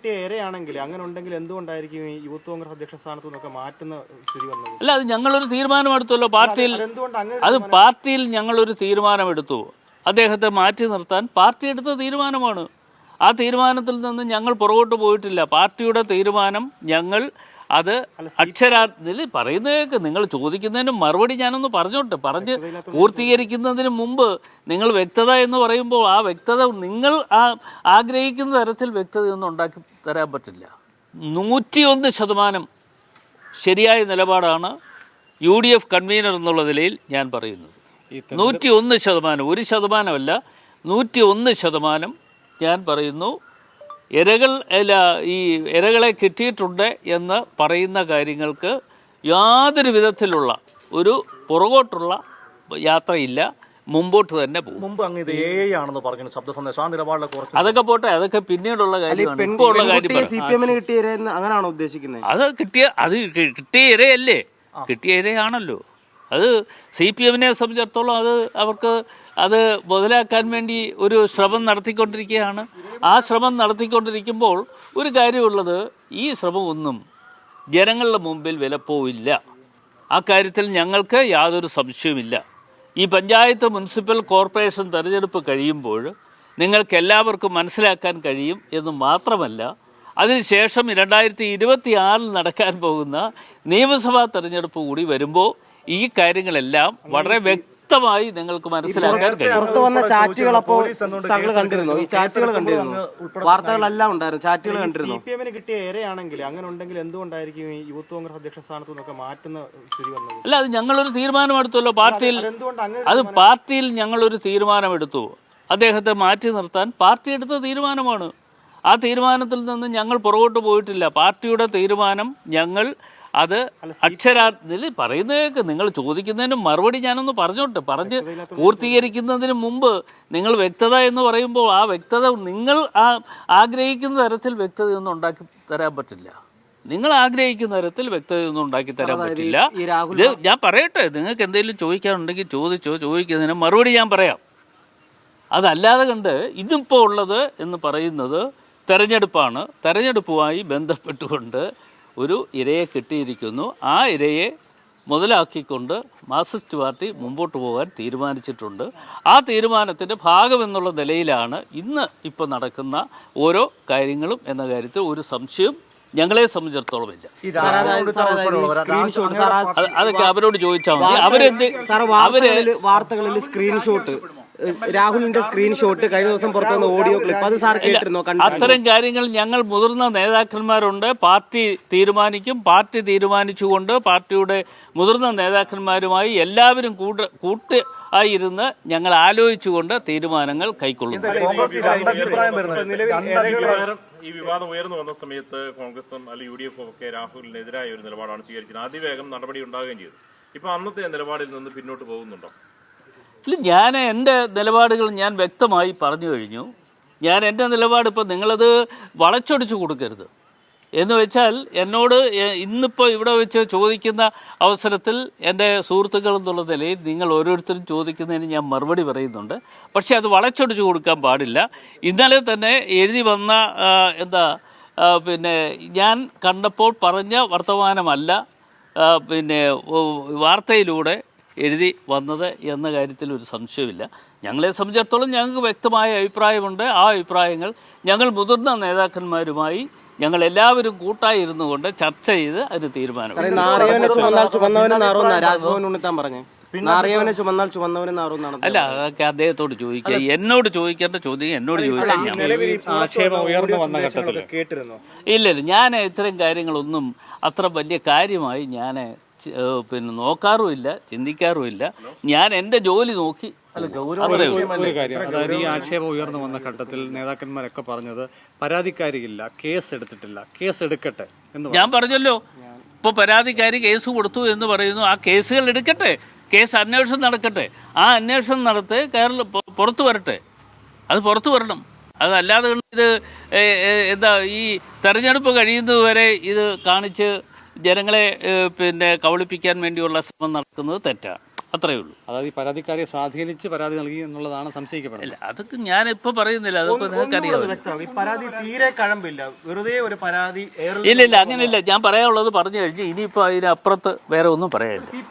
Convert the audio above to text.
കിട്ടിയ ഏറെയാണെങ്കിൽ അങ്ങനെ ഉണ്ടെങ്കിൽ എന്തുകൊണ്ടായിരിക്കും ഈ യൂത്ത് കോൺഗ്രസ് അധ്യക്ഷ സ്ഥാനത്തു നിന്നൊക്കെ മാറ്റുന്ന സ്ഥിതി വന്നത്? അല്ല അത് ഞങ്ങളൊരു തീരുമാനമെടുത്തല്ലോ പാർട്ടിയിൽ. അത് പാർട്ടിയിൽ ഞങ്ങളൊരു തീരുമാനമെടുത്തു. അദ്ദേഹത്തെ മാറ്റി നിർത്താൻ പാർട്ടി എടുത്ത തീരുമാനമാണ്. ആ തീരുമാനത്തിൽ നിന്ന് ഞങ്ങൾ പുറകോട്ട് പോയിട്ടില്ല. പാർട്ടിയുടെ തീരുമാനം ഞങ്ങൾ അത് അക്ഷരാർത്ഥത്തിൽ പറയുന്നതൊക്കെ നിങ്ങൾ ചോദിക്കുന്നതിന് മറുപടി ഞാനൊന്ന് പറഞ്ഞോട്ടെ. പറഞ്ഞ് പൂർത്തീകരിക്കുന്നതിന് മുമ്പ് നിങ്ങൾ വ്യക്തത എന്ന് പറയുമ്പോൾ ആ വ്യക്തത നിങ്ങൾ ആ ആഗ്രഹിക്കുന്ന തരത്തിൽ വ്യക്തതയൊന്നും ഉണ്ടാക്കി തരാൻ പറ്റില്ല. നൂറ്റിയൊന്ന് ശതമാനം ശരിയായ നിലപാടാണ് യു ഡി എഫ് കൺവീനർ എന്നുള്ള നിലയിൽ ഞാൻ പറയുന്നത്. നൂറ്റി ഒന്ന് ശതമാനം ഒരു ശതമാനമല്ല നൂറ്റി ഒന്ന് ശതമാനം ഞാൻ പറയുന്നു. ഇരകൾ അല്ല ഈ ഇരകളെ കിട്ടിയിട്ടുണ്ട് എന്ന് പറയുന്ന കാര്യങ്ങൾക്ക് യാതൊരു വിധത്തിലുള്ള ഒരു പുറകോട്ടുള്ള യാത്രയില്ല. മുമ്പോട്ട് തന്നെ പോകും. മുമ്പ് അങ്ങ് ഇത് എ ആണെന്ന് പറഞ്ഞു ശബ്ദ സന്ദേശം ആ നിലപാടിലെ കുറച്ച് അതൊക്കെ പോട്ടെ അതൊക്കെ പിന്നീടുള്ള കാര്യമാണ് കാര്യം അങ്ങനെയാണോ ഉദ്ദേശിക്കുന്നത്? അത് കിട്ടിയ അത് കിട്ടിയ ഇരയല്ലേ? കിട്ടിയ ഇരയാണല്ലോ. അത് സി പി എമ്മിനെ സംബന്ധിച്ചിടത്തോളം അത് അവർക്ക് അത് മുതലാക്കാൻ വേണ്ടി ഒരു ശ്രമം നടത്തിക്കൊണ്ടിരിക്കുകയാണ്. ആ ശ്രമം നടത്തിക്കൊണ്ടിരിക്കുമ്പോൾ ഒരു കാര്യമുള്ളത് ഈ ശ്രമമൊന്നും ജനങ്ങളുടെ മുമ്പിൽ വിലപ്പോവില്ല. ആ കാര്യത്തിൽ ഞങ്ങൾക്ക് യാതൊരു സംശയവുമില്ല. ഈ പഞ്ചായത്ത് മുനിസിപ്പൽ കോർപ്പറേഷൻ തെരഞ്ഞെടുപ്പ് കഴിയുമ്പോൾ നിങ്ങൾക്ക് എല്ലാവർക്കും മനസ്സിലാക്കാൻ കഴിയും എന്ന് മാത്രമല്ല അതിനുശേഷം രണ്ടായിരത്തി ഇരുപത്തി ആറിൽ നടക്കാൻ പോകുന്ന നിയമസഭാ തെരഞ്ഞെടുപ്പ് കൂടി വരുമ്പോൾ ഈ കാര്യങ്ങളെല്ലാം വളരെ വ്യക്തമായി നിങ്ങൾക്ക് മനസ്സിലാക്കാൻ പുറത്തു വന്ന ചാറ്റുകൾ അപ്പോൾ താങ്കൾ കണ്ടിരുന്നു? ഈ ചാറ്റുകൾ കണ്ടിരുന്നു? വാർത്തകളെല്ലാം ഉണ്ടായിരുന്നു. ചാറ്റുകൾ സി കണ്ടിരുന്നു? പി എമ്മിന് കിട്ടിയ ഏറെയാണെങ്കിൽ അങ്ങനെ ഉണ്ടെങ്കിൽ എന്തുകൊണ്ടായിരിക്കും ഈ യൂത്ത് കോൺഗ്രസ് അധ്യക്ഷ സ്ഥാനത്തു നിന്നൊക്കെ മാറ്റുന്ന സ്ഥിതി വന്നത്? അല്ല അത് ഞങ്ങളൊരു തീരുമാനമെടുത്തല്ലോ പാർട്ടിയിൽ. അത് പാർട്ടിയിൽ ഞങ്ങളൊരു തീരുമാനമെടുത്തു. അദ്ദേഹത്തെ മാറ്റി നിർത്താൻ പാർട്ടി എടുത്ത തീരുമാനമാണ്. ആ തീരുമാനത്തിൽ നിന്ന് ഞങ്ങൾ പുറകോട്ട് പോയിട്ടില്ല. പാർട്ടിയുടെ തീരുമാനം ഞങ്ങൾ അത് അക്ഷരാർത്ഥത്തിൽ പറയുന്നതൊക്കെ നിങ്ങൾ ചോദിക്കുന്നതിന് മറുപടി ഞാനൊന്ന് പറഞ്ഞോട്ടെ. പറഞ്ഞ് പൂർത്തീകരിക്കുന്നതിന് മുമ്പ് നിങ്ങൾ വ്യക്തത എന്ന് പറയുമ്പോൾ ആ വ്യക്തത നിങ്ങൾ ആ ആഗ്രഹിക്കുന്ന തരത്തിൽ വ്യക്തതയൊന്നും ഉണ്ടാക്കി തരാൻ പറ്റില്ല. നിങ്ങൾ ആഗ്രഹിക്കുന്ന തരത്തിൽ വ്യക്തതയൊന്നും ഉണ്ടാക്കി തരാൻ പറ്റില്ല. ഇത് ഞാൻ പറയട്ടെ നിങ്ങൾക്ക് എന്തെങ്കിലും ചോദിക്കാനുണ്ടെങ്കിൽ ചോദിച്ചോ ചോദിക്കുന്നതിന് മറുപടി ഞാൻ പറയാം. അതല്ലാതെ കണ്ട് ഇതിപ്പോൾ ഉള്ളത് എന്ന് പറയുന്നത് തെരഞ്ഞെടുപ്പാണ്. തെരഞ്ഞെടുപ്പുമായി ബന്ധപ്പെട്ടുകൊണ്ട് ഒരു ഇരയെ കിട്ടിയിരിക്കുന്നു. ആ ഇരയെ മുതലാക്കിക്കൊണ്ട് മാർക്സിസ്റ്റ് പാർട്ടി മുമ്പോട്ട് പോകാൻ തീരുമാനിച്ചിട്ടുണ്ട്. ആ തീരുമാനത്തിന്റെ ഭാഗമെന്നുള്ള നിലയിലാണ് ഇന്ന് ഇപ്പോൾ നടക്കുന്ന ഓരോ കാര്യങ്ങളും എന്ന കാര്യത്തിൽ ഒരു സംശയം ഞങ്ങളെ സംബന്ധിച്ചിടത്തോളം ഇല്ല. അതൊക്കെ അവരോട് ചോദിച്ചാൽ മതി. അവരെന്ത് അവർ വാർത്തകളിൽ സ്ക്രീൻഷോട്ട് രാഹുലിന്റെ സ്ക്രീൻഷോട്ട് കഴിഞ്ഞ ദിവസം പുറത്തു വന്ന ഓഡിയോ ക്ലിപ്പ് അത് സാർ കേട്ടിരുന്നോ? അത്തരം കാര്യങ്ങൾ ഞങ്ങൾ മുതിർന്ന നേതാക്കന്മാരുണ്ട്. പാർട്ടി തീരുമാനിക്കും. പാർട്ടി തീരുമാനിച്ചുകൊണ്ട് പാർട്ടിയുടെ മുതിർന്ന നേതാക്കന്മാരുമായി എല്ലാവരും കൂട്ട കൂട്ട് ആയിരുന്ന് ഞങ്ങൾ ആലോചിച്ചുകൊണ്ട് തീരുമാനങ്ങൾ കൈക്കൊള്ളും ഈ വിവാദം ഉയർന്നു വന്ന സമയത്ത് കോൺഗ്രസും അല്ലെങ്കിൽ യു ഡി എഫും ഒക്കെ രാഹുലിനെതിരായ ഒരു നിലപാടാണ് സ്വീകരിച്ചത്. അതിവേഗം നടപടി ഉണ്ടാകുകയും ചെയ്തു. ഇപ്പൊ അന്നത്തെ നിലപാടിൽ നിന്ന് പിന്നോട്ട് പോകുന്നുണ്ടോ? ഇല്ല ഞാൻ എന്റെ നിലപാടുകൾ ഞാൻ വ്യക്തമായി പറഞ്ഞു കഴിഞ്ഞു. ഞാൻ എന്റെ നിലപാട് ഇപ്പം നിങ്ങളത് വളച്ചൊടിച്ചു കൊടുക്കരുത്. എന്ന് വെച്ചാൽ എന്നോട് ഇന്നിപ്പോൾ ഇവിടെ വെച്ച് ചോദിക്കുന്ന അവസരത്തിൽ എന്റെ സുഹൃത്തുക്കൾ എന്നുള്ള നിലയിൽ നിങ്ങൾ ഓരോരുത്തരും ചോദിക്കുന്നതിന് ഞാൻ മറുപടി പറയുന്നുണ്ട്. പക്ഷേ അത് വളച്ചൊടിച്ചു കൊടുക്കാൻ പാടില്ല. ഇന്നലെ തന്നെ എഴുതി വന്ന എന്താ പിന്നെ ഞാൻ കണ്ടപ്പോൾ പറഞ്ഞ വർത്തമാനമല്ല പിന്നെ വാർത്തയിലൂടെ എഴുതി വന്നത് എന്ന കാര്യത്തിൽ ഒരു സംശയമില്ല ഞങ്ങളെ സംബന്ധിച്ചിടത്തോളം ഞങ്ങൾക്ക് വ്യക്തമായ അഭിപ്രായമുണ്ട്. ആ അഭിപ്രായങ്ങൾ ഞങ്ങൾ മുതിർന്ന നേതാക്കന്മാരുമായി ഞങ്ങൾ എല്ലാവരും കൂട്ടായി ഇരുന്നു കൊണ്ട് ചർച്ച ചെയ്ത് അതിന് തീരുമാനം നാറിയവനെ ചുമന്നാൽ ചുമന്നവനെ നാറുന്ന രാജ്ഭവൻ ഉണ്ണിത്താൻ പറഞ്ഞു. നാറിയവനെ ചുമന്നാൽ ചുമന്നവനെ നാറുന്നാണ് അല്ല അതൊക്കെ അദ്ദേഹത്തോട് ചോദിക്കുക. എന്നോട് ചോദിക്കേണ്ട ചോദ്യം എന്നോട് ചോദിച്ചാൽ ഞാൻ നിലവിൽ ഈ ആക്ഷേപം ഉയർന്നു വന്ന ഘട്ടത്തിൽ കേട്ടിരുന്നു? ഇല്ല ഇല്ല. ഞാൻ ഇത്തരം കാര്യങ്ങളൊന്നും അത്ര വലിയ കാര്യമായി ഞാൻ പിന്നെ നോക്കാറുമില്ല ചിന്തിക്കാറുമില്ല. ഞാൻ എന്റെ ജോലി നോക്കി. ഒരു കാര്യം. അതായത് ഈ ആക്ഷേപം ഉയർന്നു വന്ന ഘട്ടത്തിൽ നേതാക്കന്മാരൊക്കെ പറഞ്ഞത് പരാതിക്കാരിയില്ല കേസ് എടുത്തിട്ടില്ല കേസ് എടുക്കട്ടെ എന്ന് ഞാൻ പറഞ്ഞല്ലോ ഇപ്പോൾ പരാതിക്കാരി കേസ് കൊടുത്തു എന്ന് പറയുന്നു. ആ കേസുകൾ എടുക്കട്ടെ. കേസ് അന്വേഷണം നടക്കട്ടെ. ആ അന്വേഷണം നടത്തി കേരള പുറത്തു വരട്ടെ. അത് പുറത്തു വരണം. അതല്ലാതെ ഇത് എന്താ ഈ തെരഞ്ഞെടുപ്പ് കഴിയുന്നതുവരെ ഇത് കാണിച്ച് ജനങ്ങളെ പിന്നെ കബളിപ്പിക്കാൻ വേണ്ടിയുള്ള ശ്രമം നടക്കുന്നത് തെറ്റാണ് അത്രയേ ഉള്ളൂ. അതായത് ഈ പരാതിക്കാരെ സ്വാധീനിച്ച് പരാതി നൽകി എന്നുള്ളതാണ് സംശയിക്കപ്പെടുന്നത്. ഇല്ല അതൊക്കെ ഞാനിപ്പോൾ പറയുന്നില്ല. അതൊക്കെ നിങ്ങൾക്ക് അറിയാം ഈ പരാതി തീരെ കഴമ്പില്ല. വെറുതെ ഒരു പരാതി ഇല്ല ഇല്ല അങ്ങനെയില്ല. ഞാൻ പറയാനുള്ളത് പറഞ്ഞു കഴിഞ്ഞ് ഇനിയിപ്പോൾ അതിനപ്പുറത്ത് വേറെ ഒന്നും പറയാനില്ല.